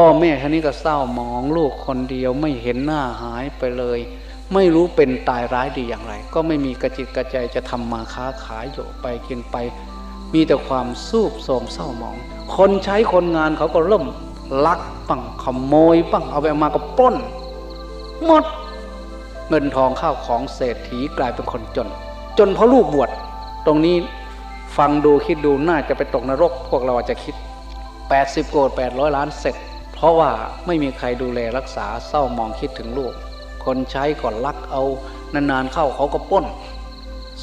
พ่อแม่ท่านี้ก็เศร้ามองลูกคนเดียวไม่เห็นหน้าหายไปเลย ไม่รู้เป็นตายร้ายดีอย่างไร ก็ไม่มีกระจิตกระใจจะทำมาค้าขายอยู่ไปกินไป มีแต่ความสูบโทรมเศร้ามอง คนใช้คนงานเขาก็เริ่มลักปังขโมยปังเอาไปมาก็ปล้นหมดเงินทองข้าวของเศรษฐีกลายเป็นคนจน จนเพราะลูกบวชตรงนี้ฟังดูคิดดูน่าจะไปตกนรก พวกเราอาจจะคิด 80 โกด800 ล้านเสร็จ เพราะว่าไม่มีใครดูแลรักษาเศร้ามองคิดถึงลูก คนใช้ก่อนลักเอานานๆเข้าเขาก็ป้น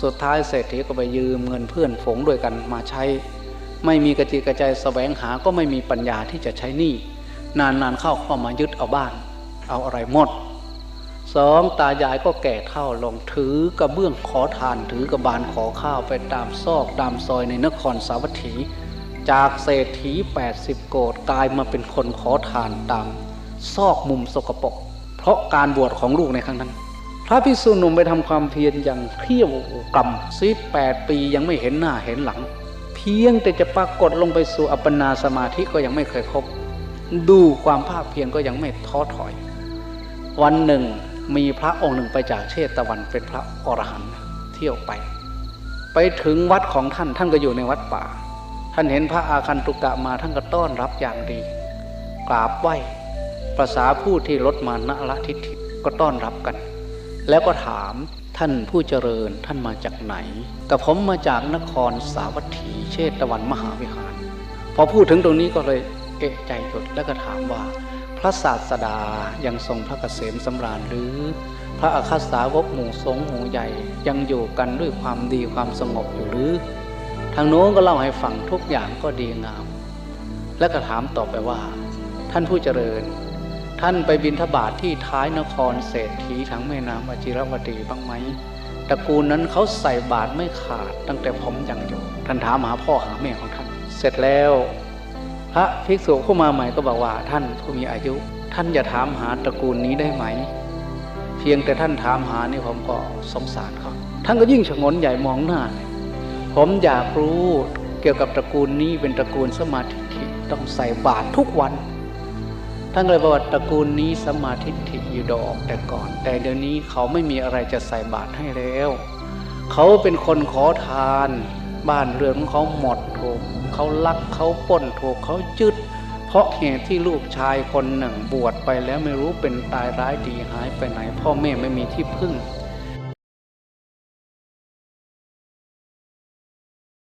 สุดท้ายเศรษฐีก็ไปยืมเงินเพื่อนฝงด้วยกันมาใช้ ไม่มีกระจิกระใจแสวงหาก็ไม่มีปัญญาที่จะใช้หนี้นานๆเข้าก็มายึดเอาบ้าน เอาอะไรหมดสองตายายก็แก่เท่าลงถือกระเบื้องขอทานถือกระบาลขอข้าวไปตามซอกตามซอยในนครสาวัตถี จากเศรษฐี 80 โกดกลายมาเป็นคนขอทานตามซอกมุมสกปรกเพราะการบวชของลูกในครั้งนั้น พระพิสุหนุ่มไปทำความเพียรอย่างเที่ยวกรรมซีแปดปียังไม่เห็นหน้าเห็นหลัง เพียงแต่จะปรากฏลงไปสู่อัปปนาสมาธิก็ยังไม่เคยพบดูความภาคเพียรก็ยังไม่ท้อถอย วันหนึ่งมีพระองค์หนึ่งไปจากเชตวันเป็นพระอรหันต์เที่ยวไป ไปถึงวัดของท่านท่านก็อยู่ในวัดป่า ท่านเห็นพระอาคันตุกะมาท่านก็ต้อนรับอย่างดี กราบไหว้ภาษาผู้ที่ลดมานะละทิฏฐิก็ต้อนรับกัน แล้วก็ถามท่านผู้เจริญท่านมาจากไหนกับผมมาจากนครสาวัตถีเชตวันมหาวิหาร พอพูดถึงตรงนี้ก็เลยเอะใจหยุดแล้วก็ถามว่า พระศาสดายังทรงพระเกษมสำราญหรือ พระอาคาสาวกหมู่สงฆ์หมู่ใหญ่ยังอยู่กันด้วยความดีความสงบอยู่หรือ ทางโน้นก็เล่าให้ฟังทุกอย่างก็ดีงาม และก็ถามต่อไปว่า ท่านผู้เจริญ ท่านไปบินทบาทที่ท้ายนครเศรษฐีทางแม่น้ำอจิรวดีบ้างไหมตระกูลนั้นเขาใส่บาตรไม่ขาดตั้งแต่ผมยังอยู่ท่านถามหาพ่อหาแม่ของท่าน เสร็จแล้ว พระภิกษุเข้ามาใหม่ก็บอกว่าท่านผู้มีอายุ ท่านอย่าถามหาตระกูลนี้ได้ไหม เพียงแต่ท่านถามหานี่ผมก็สงสารเขาท่านก็ยิ่งฉงนใหญ่มองหน้าเผมอยากรู้เกี่ยวกับตระกูลนี้เป็นตระกูลสมาธิิต้องใส่บาตรทุกวันท่านเลยบอกว่าตระกูลนี้สมาธิฐิอยู่ดอกแต่ก่อน แต่เดี๋ยวนี้เขาไม่มีอะไรจะใส่บาตรให้แล้ว เขาเป็นคนขอทาน บ้านเรือนของเขาหมดถูกเขาลักเขาปล้นถูกเขาจึด เพราะเหตุที่ลูกชายคนหนึ่งบวชไปแล้วไม่รู้เป็นตายร้ายดีหายไปไหน พ่อแม่ไม่มีที่พึ่ง